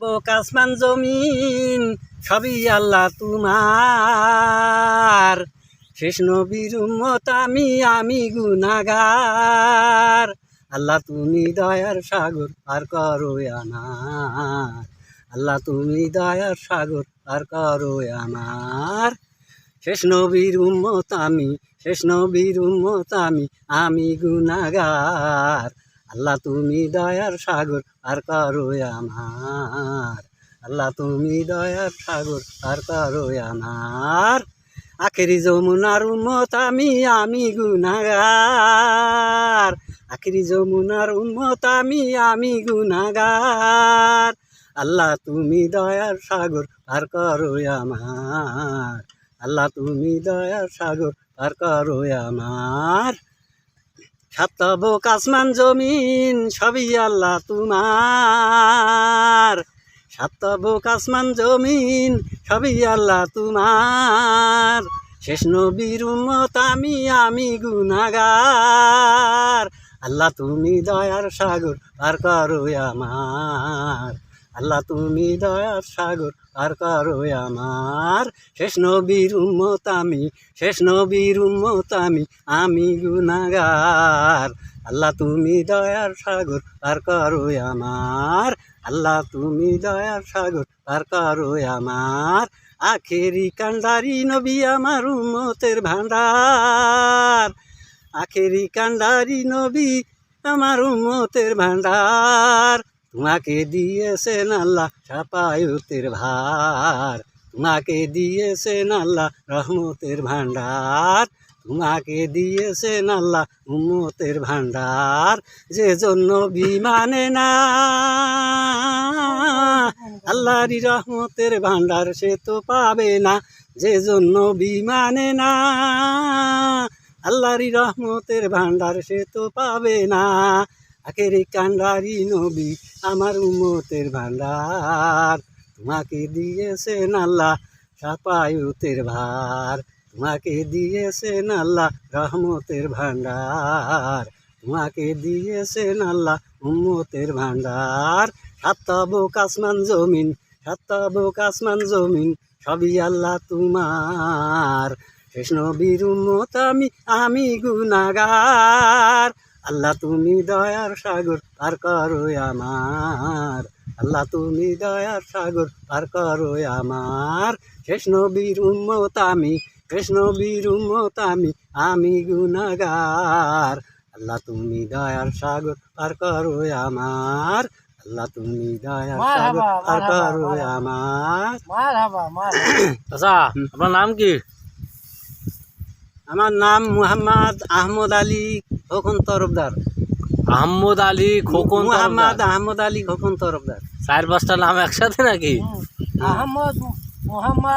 কাসমান জমিন, সবই আল্লাহ তোমার। শেষ নবীর আমি আমি গুনাগার। আল্লাহ তুমি দয়ার সাগর আর করো আমার। আল্লাহ তুমি দয়ার সাগর আর করো আমার। শেষ নবীর উম্মত আমি, শেষ নবীর উম্মত আমি আমি গুনাগার। আল্লাহ তুমি দয়ার সাগর, আর করো আমার। আল্লাহ তুমি দয়ার সাগর, আর করো আমার। আখেরি যমুনার উম্মত আমি আমি গুনাগার। আখেরি যমুনার উম্মত আমি আমি গুনাগার। আল্লাহ তুমি দয়ার সাগর, আর করো আমার। আল্লাহ তুমি দয়ার সাগর, আর করো আমার। সাতবক আসমান জমিন, সবই আল্লাহ তোমার। সাতবক আসমান জমিন, সবই আল্লাহ তোমার। শেষ নবীর উম্মত আমি আমি গুনাগার। আল্লাহ তুমি দয়ার সাগর আর করো আমার আল্লাহ তুমি দয়ার সাগর, আর করো আমার। শেষ নবীর উম্মত আমি, শেষ নবীর উম্মত আমি আমি গুনাগার। আল্লাহ তুমি দয়ার সাগর, আর করো আমার। আল্লাহ তুমি দয়ার সাগর, আর করো আমার। আখেরি কান্ডারি নবী আমার উম্মতের ভান্ডার আখেরি কান্ডারি নবী আমার উম্মতের ভান্ডার তোমাকে দিয়েছেন আল্লাহ সাপায়তের ভার। তোমাকে দিয়েছেন আল্লাহ রহমতের ভান্ডার তোমাকে দিয়েছেন আল্লাহ উম্মতের ভান্ডার যে জন্য বিমানে না, আল্লাহরই রহমতের ভান্ডার সে তো পাবে না। যে জন্য বিমানে না, আল্লাহরই রহমতের ভান্ডার সে তো পাবে না। আখেরি কান্ডারি নবী আমার উমতের ভান্ডার, তোমাকে দিয়েছেন আল্লাহ সাপায়ুতের ভার। তোমাকে দিয়েছেন আল্লাহ রহমতের ভান্ডার। তোমাকে দিয়েছেন আল্লাহ উম্মতের ভান্ডার। সাতবক আসমান জমিন সাতবক আসমান জমিন, সবই আল্লাহ তোমার। শেষ নবীর উম্মত আমি আমি গুনাগার। আল্লাহ তুমি দয়ার সাগর পার করো আমার। আল্লাহ তুমি দয়ার সাগর পার করো আমার। শেষ নবীর উম্মত আমি শেষ নবীর উম্মত আমি আমি গুনাগার আল্লাহ তুমি দয়ার সাগর পার করো আমার। আল্লাহ তুমি দয়ার সাগর পার করো আমার। আচ্ছা আপনার নাম কি? আমার নাম মুহাম্মদ আহমদ আলী খোকন তরফদার। আহমদ আলী খোকন মোহাম্মদ আহমদ আলী খোকন তরফদার। চার পাঁচটা নাম একসাথে নাকি? আহমদ মোহাম্মদ